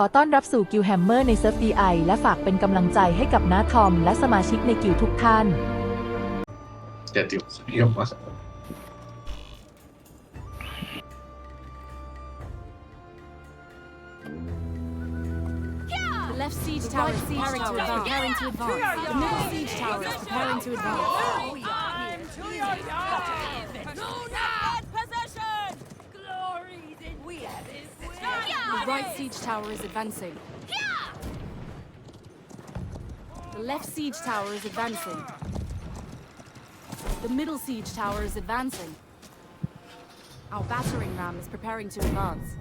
ขอต้อนรับสู่กิลแฮมเมอร์ในเซิร์ฟ DI และฝากเป็นกำลังใจให้กับน้าทอม และสมาชิกในกิลทุกท่านจะติวเรียกว่า right siege tower is advancing. The left siege tower is advancing. The middle siege tower is advancing. Our battering ram is preparing to advance.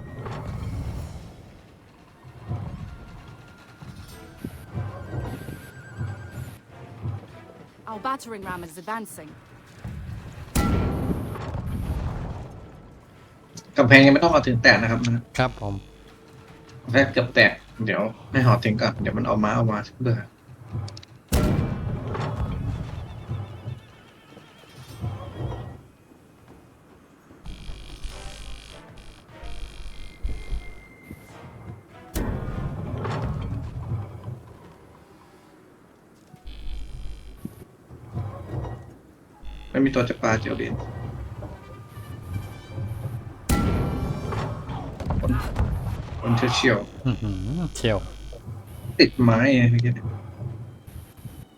Our battering ram is advancing. กำแพงยังไม่ต้องเอาถึงแตกนะครับนะครับ ผม แค่เกือบแตก เดี๋ยวให้หอถึงก่อน เดี๋ยวมันเอามาเอามาเบื่อไม่มีตัวจะปลาเจียวเดียนคน คนเชี่ยวๆอื้อหือเชียวติดไม้ไงเมื่อกี้เนี่ย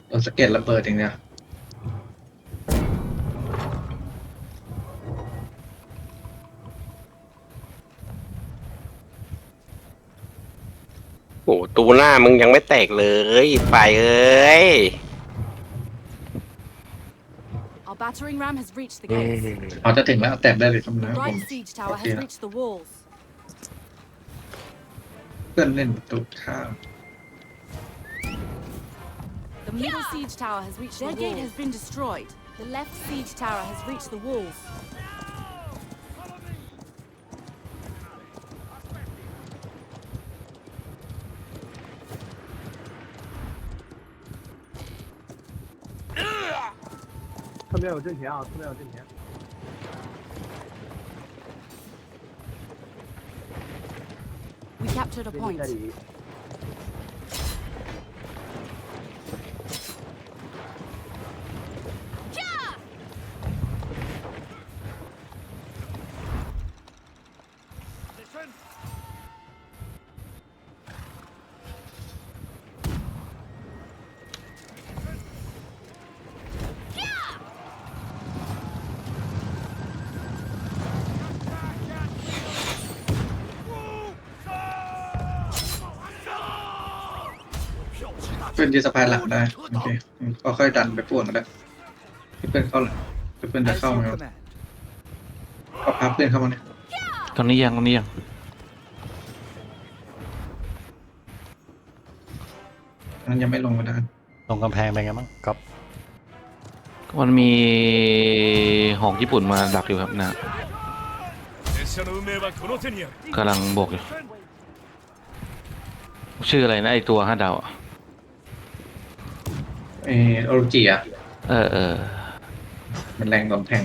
โดนสะเก็ดระเบิดอย่างเนี้ยโอ้โหตูหน้ามึงยังไม่แตกเลยไฟเอ้ย Our battering ram has reached the gates. เขาจะถึงแล้วแตกได้เลยครับ The นะผม right siege tower Okay. has reached the walls. เพื่อนเล่นประตูข้าม The middle siege tower has reached Their the gate has been destroyed. The left siege tower has reached the walls. 侧面有阵前啊，侧面有阵前。 We captured a 这里 point. เพื่อนที่สะพานหลังได้โอเคก็ค่อยดันไปป่วนก็ได้ที่เพื่อนเข้าเลยที่เพื่อนจะเข้ามาครับก็พับเพื่อนเข้ามาเนี่ยตรงนี้ยังตรงนี้ยังมันยังไม่ลงมาได้ลงกำแพงไปไงมั้งครับมันมีหอกญี่ปุ่นมาดักอยู่ครับนะกำลังบวกอยู่ชื่ออะไรนะไอตัวห้าดาวอะ เออโอโรจิอะ เออเออมันแรงโดนแทง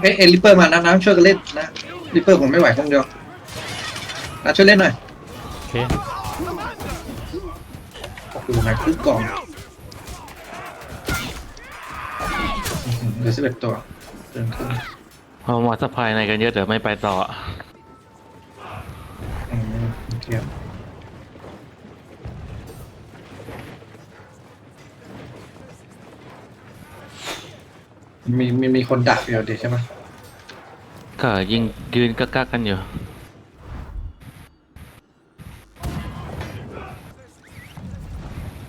เอ้ยเอ้ยริปเปอร์มานะน้ำช่วยกันเล่นนะริปเปอร์ผมไม่ไหวคนเดียวนะช่วยเล่นหน่อยโอเคดูหายครึ่งกล่องอื้อหือเหลือสิบเอ็ดตัวเดินขึ้นพอมาสะพายในกันเยอะเดี๋ยวไม่ไปต่ออะอืมเทียบมีมีมีคนดักเดียวดีใช่ไหม ก็ยิงยืนกักกันอยู่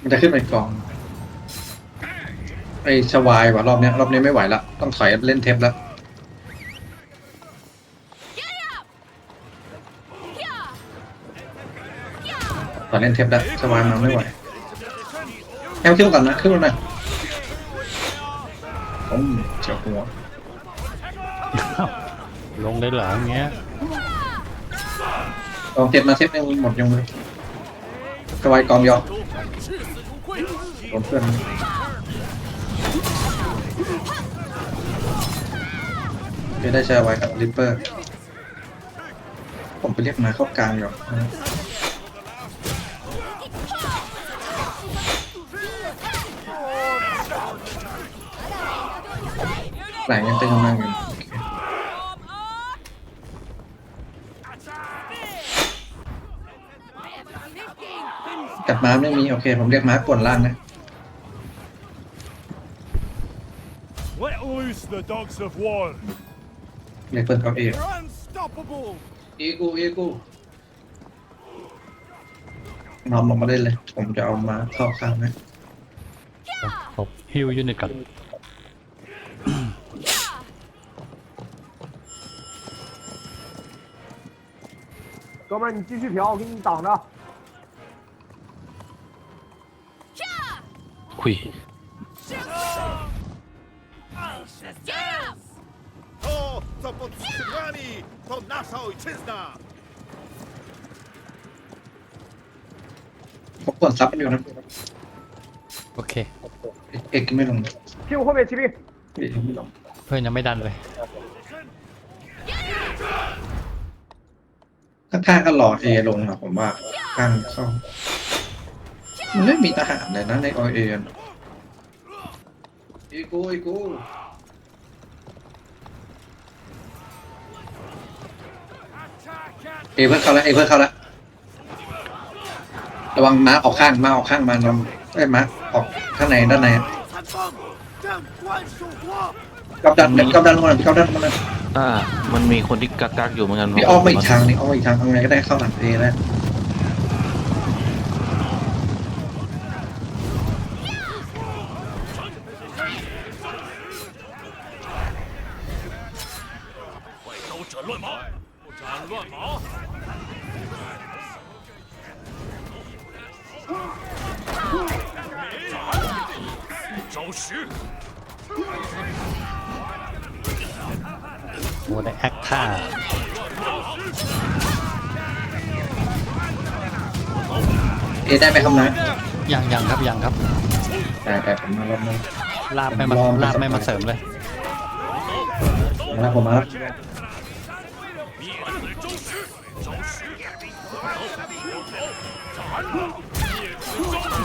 มันจะขึ้นไปกองไอชวายว่ะรอบเนี้ยรอบนี้ไม่ไหวละต้องถอยเล่นเทปล้วตอนเล่นเทปได้สวายมาไม่ไหวแอมขึ้นมาก่อนนะขึ้นมาหน่อยผมเจียวหัว ลงได้เหรออย่างเงี้ยลองเทปมาเทปนึงหมดยังเลยสวายกองยอโดนเพื่อนไม่อได้ใช้ไว้กับริปเปอร์ ผมไปเรียกมาเข้ากลางอยู่ไหลยังเตึงมากอยู่โอเคกลับ มาไม่มี โอเค ผมเรียกม้าป่วนล่างนะ Let loose the dogs of war. เรียกเปิดเก้าอี้ You're unstoppable. อีกูอีกูนอนลงมาได้เลย ผมจะเอามาเข้าข้างนะ ผมฮิวยูนิตก่อน 哥们儿，你继续调，我给你挡着。 คุย to podstrzymani! To nasza ojczyzna! ผมกดซับมัอยู่นะโอเค เอกไม่ลงคิวโคเบชิบิเอกไม่ลงเพื่อนยังไม่ดันเลย ข้างๆก็หลอดเอลงนะผมว่าข้างเข้า มันไม่มีทหารเลยนะในออยเอ็นอีกูอีกูเอเพื่อนเขาละเอเพื่อนเขาละระวังม้าออกข้างมาออกข้างมาลองไอ้ม้าออกข้างในด้านในกับดันกับดันมากับดันมนอ่า มันมีคนที่กักกักอยู่เหมือนกันมีอ้อมไปอีกทางนี่อ้อมไปอีกทางทางไหนก็ได้เข้าหลังเอแล้ว โอ้ได้แอคท่าเอได้ไหมครับนะยังยังครับยังครับ แต่แต่ผมมารอบนึง ลาบไม่มาลองไปลาบไม่สักมาเสริมเลย มาแล้วผมมาแล้ว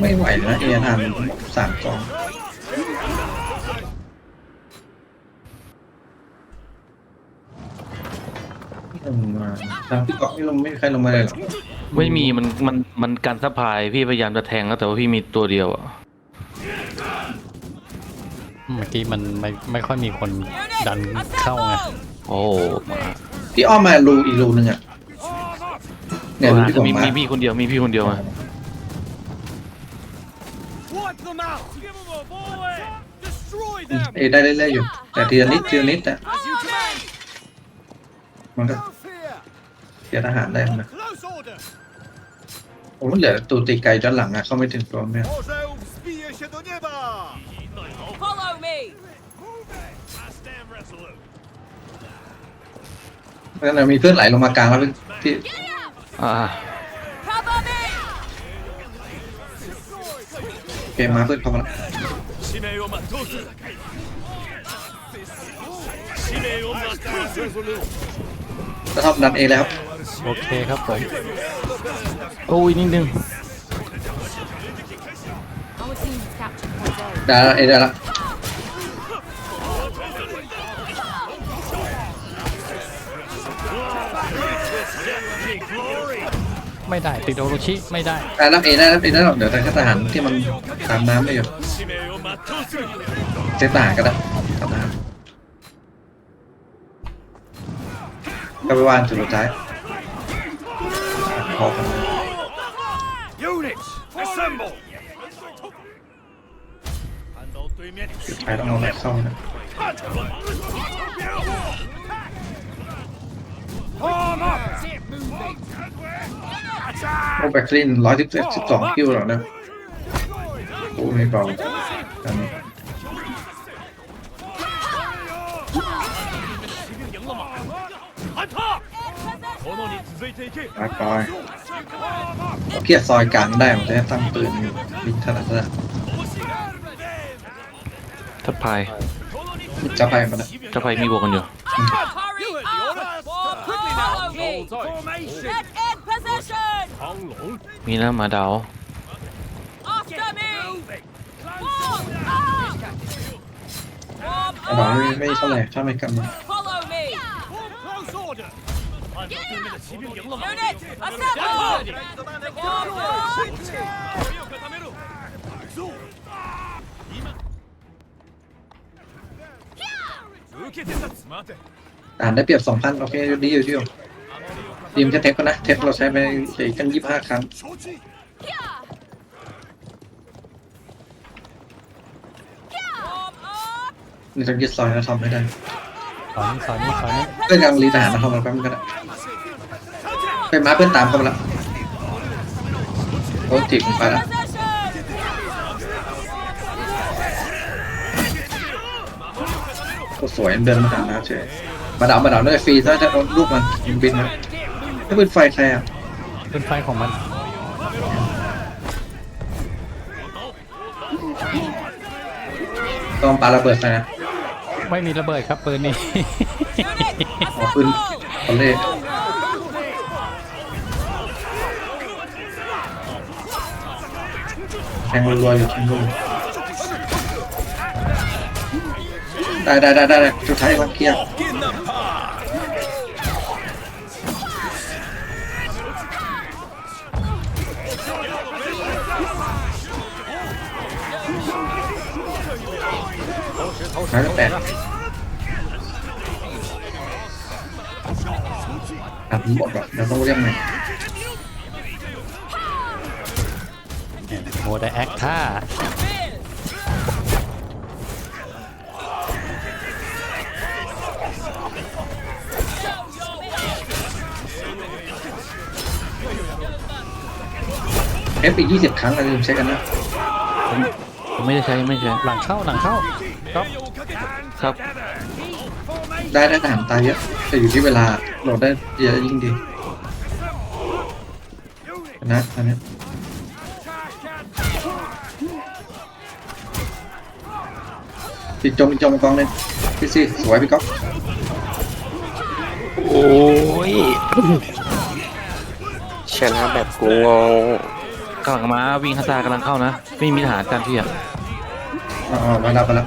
ไม่ไหวนะเอ็นอ่านสามกองลงมาทางพี่ก๊อกนี่ลงไม่มีใครลงมาเลยหรอไม่มีมันมันมันการสะพายพี่พยายามจะแทงแล้วแต่ว่าพี่มีตัวเดียวอะเมื่อกี้มันไม่ไม่ค่อยมีคนดันเข้าไงโอ้มาพี่อ้อมมารูอีกรูนึงอะเนี่ยรูที่ผมมีมามีพี่คนเดียวมีพี่คนเดียวอะ เอได้เรื่อยๆอยู่ แต่ทีละนิดทีละนิดอะ As you command. มันก็ No fear. เสียทหารได้นะ Close order. ผมว่าเหลือตัวตีไกลด้านหลังอะเข้าไม่ถึงตัวเนี่ย Orzeł wzbije się do nieba. Follow me. I stand resolute. แล้วเรามีเพื่อนไหลลงมากลางแล้วพี่อ่า Cover me. เกมมาเพื่อนเข้ามาแล้ว กระทำอมดันเองแล้วครับโอเคครับผมโอ้ยนิดนึงได้แล้วเองได้ละไม่ได้ติดโดโรชิไม่ได้ดันรับเอได้รับเอได้หรอกเดี๋ยวทางทหารที่มันตามน้ำได้อยู่เซตทารก็ได้ ก็ไปวางจุดสุดท้ายพอกัน Units assemble 看到对面 สุดท้ายต้องเอาอะไรเข้านะ Form up โอ้แบคลินร้อยสิบเอ็ดสิบสองคิวหรอกนะโอ้ไม่เบาอันนี้ มาคอยเราเกียดซอยกลางได้ผมจะตั้งปืนมินถนัดเลยทัพพายจะไปมันนะทัพพามีบวกกันอยู่ มีนะมาดาวมาดาไม่เท่าไหร่ถ้มกำลัง อ่านได้เปรียบสองพันโอเคดีอยู่ดีอยู่ดีมแค่เทปก็นะ เทปเราใช้ไปอีกตั้งยี่สิบห้าครั้ง承知 Form up. ในตรงยึดซอยเราทำให้ได้สอนนี้สอนนี้สอนนี้เพื่อนกำลังรีทหารมาทำมาแป๊บนึงก็ได้ เป็นม้าเพื่อนตามเข้ามาแล้วโอ้จีบผมไปแล้ว Position. ก็สวยเดินมาหาน้าเฉยมาดาวมาดาวด้วยฟรีถ้าจะโดนลูกมันมันบินมาถ้าปืนไฟใครอะเป็นไฟของมันต้องปาระเบิดใส่นะไม่มีระเบิดครับปืนนี้อ๋อปืนคอลเล่ ยร์หายแล้วแตกอะผมบอกก่อนเโมไดแอคท่าเอฟอีกยี่สิบครั้งเราลืมเช็คกันนะผมไม่ได้ใช้ไม่ใช้หลังเข้าหลังเข้าก็ครับ ได้ได้ทหารตายเยอะแต่อยู่ที่เวลาโหลดได้เยอะยิ่งดีนะอันเนี้ พี่จงพี่จงกองเลยพี่ซี่สวยพี่ก๊อฟโอ้ยชนะแบบกูงงกำลังมาวิ่งข้างซ้ายกำลังเข้านะ ไม่มีทหารการที่อะอ๋อมาแล้วมาแล้ว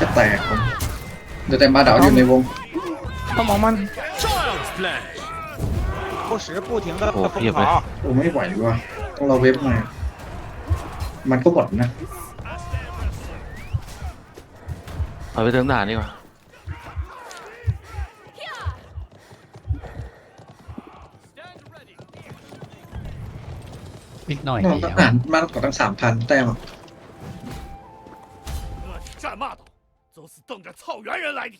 จะแตกผมเดี๋ยวแต่มาดาวอยู่ในวงต้องมองมัน Child's play 不时不停的 โอ้เพียบเลย โอ้ไม่ไหวว่ะต้องรอเว็บมามันก็หมดนะ เอาไปเติมทหารดีกว่า อีกหน่อย น้อง เดี ท ยว หารมากกว่าตั้งสามพันแต้มอะ 恶语战骂道，都是瞪着草原人来的。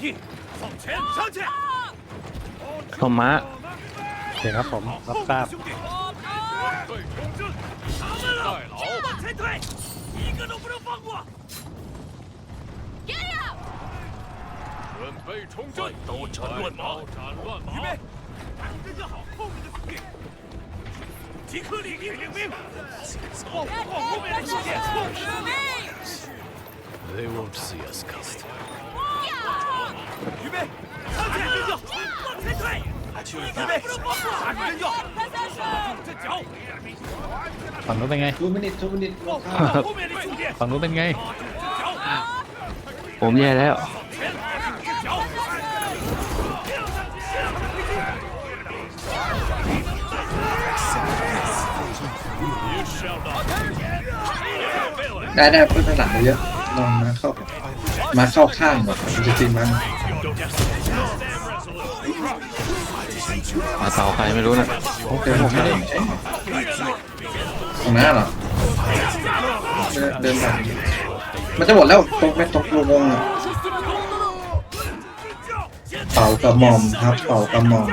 惕，往前上去。 ส่งม้า โอเคครับผมรับทราบ 兄弟， Form up. 对冲阵，他们了，往前推，一个都不能放过。 Get up. 准备冲阵，刀斩乱麻，刀斩乱麻。预备， 跟着好后面的兄弟。即刻领兵领兵，保护好后面的兄弟。 Position. To me. They won't see us coming. 预备，上前跟脚，往前退。预备，闪跟脚，这脚， ฝั่งนู้นเป็นไง ทูมินิททูมินิท 往后面的重点， ฝั่งนู้นเป็นไง ผมแย่แล้ว 这 ได้ได้เพื่อนหลังเยอะลองมาเข้ามาเข้าข้างแบบจริงๆมันมาเสาใครไม่รู้นะโอเคผมไม่ได้ตรงหน้าเหรอเดินแบบมันจะหมดแล้วตรงไม่ตรงวงอะเป่ากระหม่อมครับเป่ากระหม่อม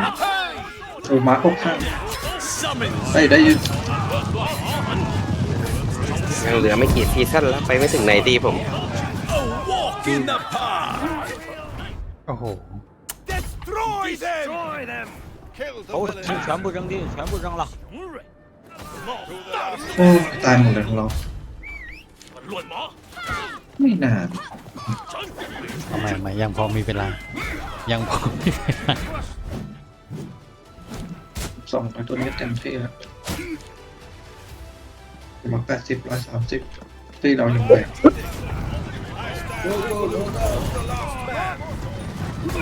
เออมาเข้าข้าง Summon ได้ยได้ ยิน ยังเหลือไม่กี่ซีซั่นแล้วไปไม่ถึงไหนดีผม a walk in the park. โอ้โห Destroy them. Destroy them. Kill the 全部扔地，全部扔了。雄蕊。冒 โอ้ตายหมดเลยของเรา 乱麻， ไม่นาน ทำไมไม่ยังพอมีเวลา ยังพอมีเวลา สองตัวนี้เต็มที่แล้วมา แปดสิบร้อยสามสิบตีเราหนึ่งไป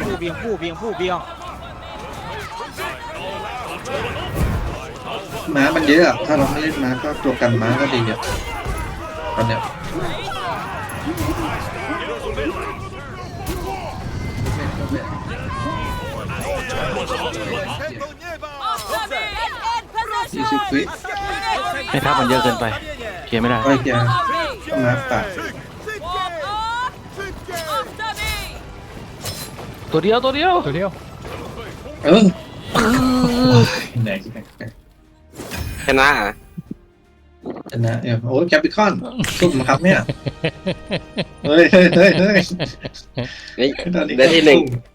ผู้เบียงผู้เบียงผู้เบียงม้ามันเยอะถ้าเราไม่เล่นม้าก็ตัวกันม้าก็ดีอะตอนเนี้ยสี่สิบวิ ไม่ทับมันเยอะเกินไปเคลียร์ไม่ได้ก็จะม้าป่าตัวเดียวตัวเดียวตัวเดียวเออไหนที่ไหนชนะอะชนะเนี่ยโอ้ยแคปิคอนสุ่มครับเนี่ยเฮ้ยเฮ้ยเฮ้ยเฮ้ยนี่ตอนนี้ได้ที่หนึ่งสุ่ม